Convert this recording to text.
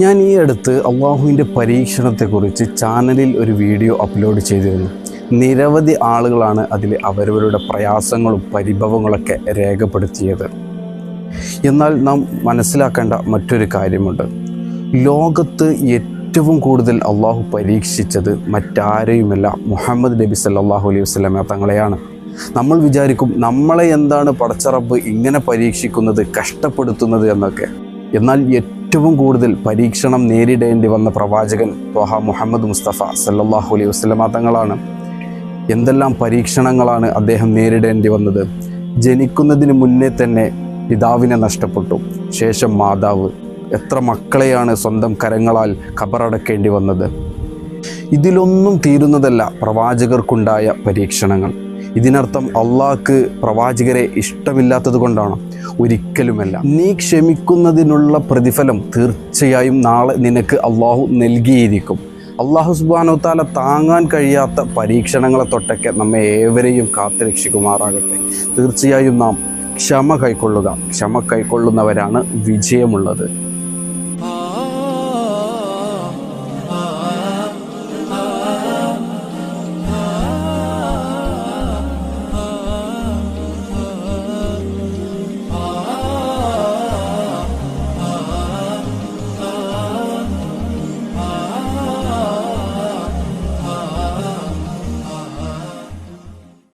ഞാൻ ഈ അടുത്ത് അള്ളാഹുവിന്റെ പരീക്ഷണത്തെക്കുറിച്ച് ചാനലിൽ ഒരു വീഡിയോ അപ്ലോഡ് ചെയ്തിരുന്നു. നിരവധി ആളുകളാണ് അതിൽ അവരവരുടെ പ്രയാസങ്ങളും പരിഭവങ്ങളൊക്കെ രേഖപ്പെടുത്തിയത്. എന്നാൽ നാം മനസ്സിലാക്കേണ്ട മറ്റൊരു കാര്യമുണ്ട്. ലോകത്ത് ഏറ്റവും കൂടുതൽ അള്ളാഹു പരീക്ഷിച്ചത് മറ്റാരെയുമല്ല മുഹമ്മദ് നബി സല്ലാഹു അലൈഹി വസ്ലമ തങ്ങളെയാണ്. നമ്മൾ വിചാരിക്കും നമ്മളെ എന്താണ് പടച്ചറബ് ഇങ്ങനെ പരീക്ഷിക്കുന്നത് കഷ്ടപ്പെടുത്തുന്നത് എന്നൊക്കെ. എന്നാൽ ഏറ്റവും കൂടുതൽ പരീക്ഷണം നേരിടേണ്ടി വന്ന പ്രവാചകൻ ത്വഹ മുഹമ്മദ് മുസ്തഫ സല്ലാഹു അലൈഹി വസ്ലമ തങ്ങളാണ്. എന്തെല്ലാം പരീക്ഷണങ്ങളാണ് അദ്ദേഹം നേരിടേണ്ടി വന്നത്? ജനിക്കുന്നതിന് മുന്നേ തന്നെ പിതാവിനെ നഷ്ടപ്പെട്ടു. ശേഷം മാതാവ്. എത്ര മക്കളെയാണ് സ്വന്തം കരങ്ങളാൽ ഖബറടക്കേണ്ടി വന്നത്? ഇതിലൊന്നും തീരുന്നതല്ല പ്രവാചകർക്കുണ്ടായ പരീക്ഷണങ്ങൾ. ഇതിനർത്ഥം അള്ളാഹ്ക്ക് പ്രവാചകരെ ഇഷ്ടമില്ലാത്തത് കൊണ്ടാണ്. ഒരിക്കലുമല്ല. നീ ക്ഷമിക്കുന്നതിനുള്ള പ്രതിഫലം തീർച്ചയായും നാളെ നിനക്ക് അള്ളാഹു നൽകിയിരിക്കും. അള്ളാഹു സുബാനോ താല താങ്ങാൻ കഴിയാത്ത പരീക്ഷണങ്ങളെ തൊട്ടൊക്കെ നമ്മെ ഏവരെയും കാത്തുരക്ഷിക്കുമാറാകട്ടെ തീർച്ചയായും നാം ക്ഷമ കൈക്കൊള്ളുക. ക്ഷമ കൈക്കൊള്ളുന്നവരാണ് വിജയമുള്ളത്.